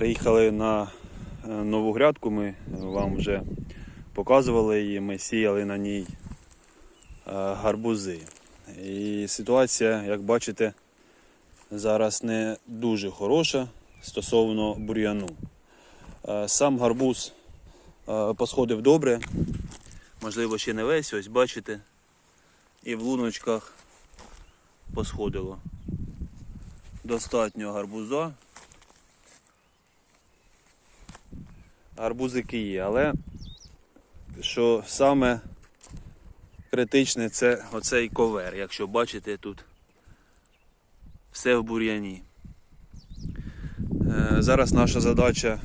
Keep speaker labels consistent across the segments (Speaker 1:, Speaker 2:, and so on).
Speaker 1: Приїхали на е, нову грядку, ми вам вже показували її, ми сіяли на ній е, гарбузи. І ситуація, як бачите, зараз не дуже хороша стосовно бур'яну. Е, Сам гарбуз посходив добре, можливо, ще не весь, ось бачите, і в луночках посходило. Достатньо гарбуза. Гарбузики є, але що саме критичне це оцей ковер. Якщо бачите тут все в бур'яні. Е, Зараз наша задача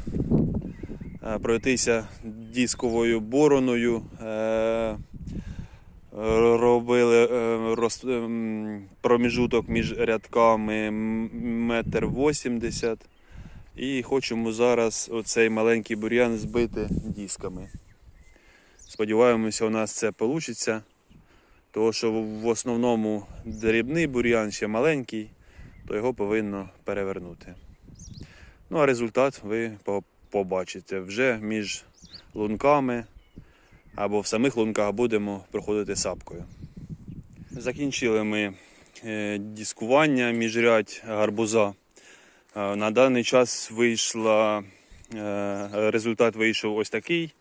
Speaker 1: е, пройтися дисковою бороною. Е, Робили проміжуток між рядками метр вісімдесят. І хочемо зараз оцей маленький бур'ян збити дисками. Сподіваємося, у нас це вийде. Тому що в основному дрібний бур'ян ще маленький, то його повинно перевернути. Ну а результат ви побачите вже між лунками або в самих лунках будемо проходити сапкою. Закінчили ми е, дискування міжрядь гарбуза. Е, На даний час вийшла, е, результат вийшов ось такий.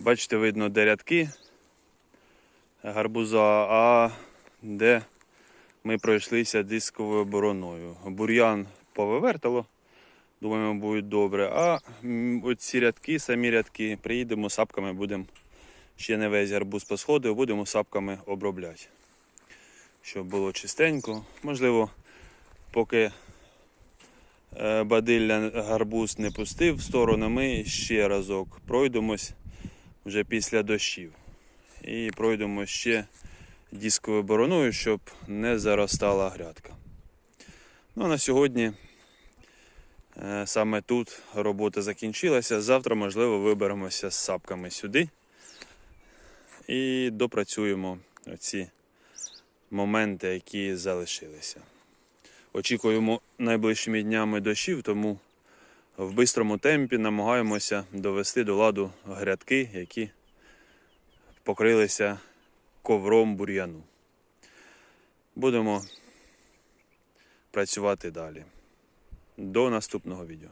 Speaker 1: Бачите, видно, де рядки гарбуза, а де ми пройшлися дисковою бороною. Бур'ян повивертало, думаємо, буде добре. А оці рядки, самі рядки, приїдемо сапками, будемо ще не весь гарбуз посходив, будемо сапками обробляти. Щоб було чистенько. Можливо, поки бадилля гарбуз не пустив в сторону, ми ще разок пройдемось вже після дощів. І пройдемо ще дисковою бороною, щоб не заростала грядка. Ну а на сьогодні е, саме тут робота закінчилася. Завтра, можливо, виберемося з сапками сюди і допрацюємо оці моменти, які залишилися. Очікуємо найближчими днями дощів, тому в бистрому темпі намагаємося довести до ладу грядки, які покрилися ковром бур'яну. Будемо працювати далі. До наступного відео.